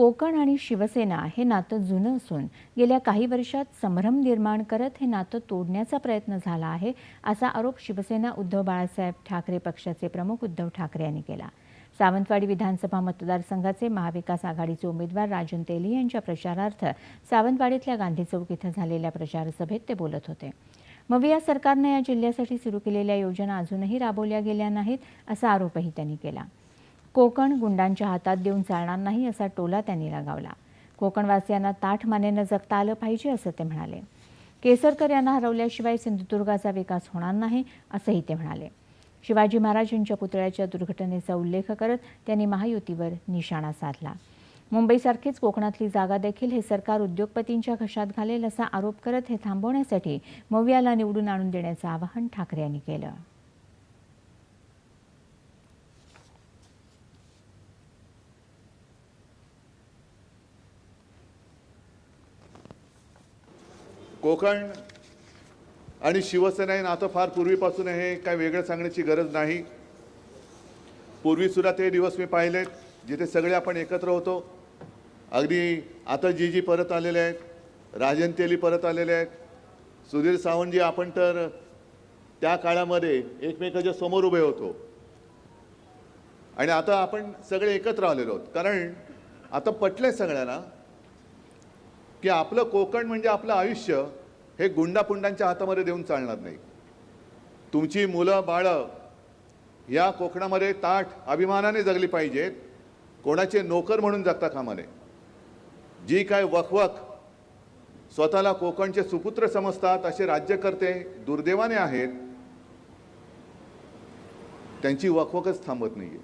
कोकण आणि शिवसेना हे नातं जुनं असून गेल्या काही वर्षात संभ्रम निर्माण करत हे नातं तोडण्याचा प्रयत्न झाला आहे असा आरोप शिवसेना उद्धव बाळासाहेब ठाकरे पक्षाचे प्रमुख उद्धव ठाकरे यांनी केला. सावंतवाडी विधानसभा मतदारसंघाचे महाविकास आघाडीचे उमेदवार राजन तेली यांच्या प्रचारार्थ सावंतवाडीतल्या गांधी चौक इथं झालेल्या प्रचारसभेत ते बोलत होते. मग या सरकारनं या जिल्ह्यासाठी सुरू केलेल्या योजना अजूनही राबवल्या गेल्या नाहीत असा आरोपही त्यांनी केला. कोकण गुंडांच्या हातात देऊन चालणार नाही असा टोला त्यांनी लगावला. कोकणवासियांना ताठ मानेनं जगता आलं पाहिजे असं ते म्हणाले. केसरकर यांना हरवल्याशिवाय सिंधुदुर्गाचा विकास होणार नाही असंही ते म्हणाले. शिवाजी महाराज यांच्या पुतळ्याच्या दुर्घटनेचा उल्लेख करत त्यांनी महायुतीवर निशाणा साधला. मुंबईसारखीच कोकणातली जागा देखील हे सरकार उद्योगपतींच्या घशात घालेल असा आरोप करत हे थांबवण्यासाठी मवियाला निवडून आणून देण्याचं आवाहन ठाकरे यांनी केलं. कोकण आणि शिवसेना हे नातं फार पूर्वीपासून आहे काय वेगळं सांगण्याची गरज नाही. पूर्वीसुद्धा ते दिवस मी पाहिलेत जिथे सगळे आपण एकत्र होतो. अगदी आता जी जी परत आलेले आहेत राजन तेली परत आलेले आहेत. सुधीर सावंतजी आपण तर त्या काळामध्ये एकमेकाच्या समोर उभे होतो. आणि आता आपण सगळे एकत्र आलेलो आहोत. कारण आता पटलंय सगळ्यांना की आपलं कोकण म्हणजे आपलं आयुष्य हे गुंडापुंडांच्या हातामध्ये देऊन चालणार नाही. तुमची मुलं बाळं या कोकणामध्ये ताठ अभिमानाने जगली पाहिजेत. कोणाचे नोकर म्हणून जगता कामा नये. जी काय वखवख स्वतःला कोकणचे सुपुत्र समजतात असे राज्यकर्ते दुर्दैवाने आहेत त्यांची वखवखच थांबत नाहीये.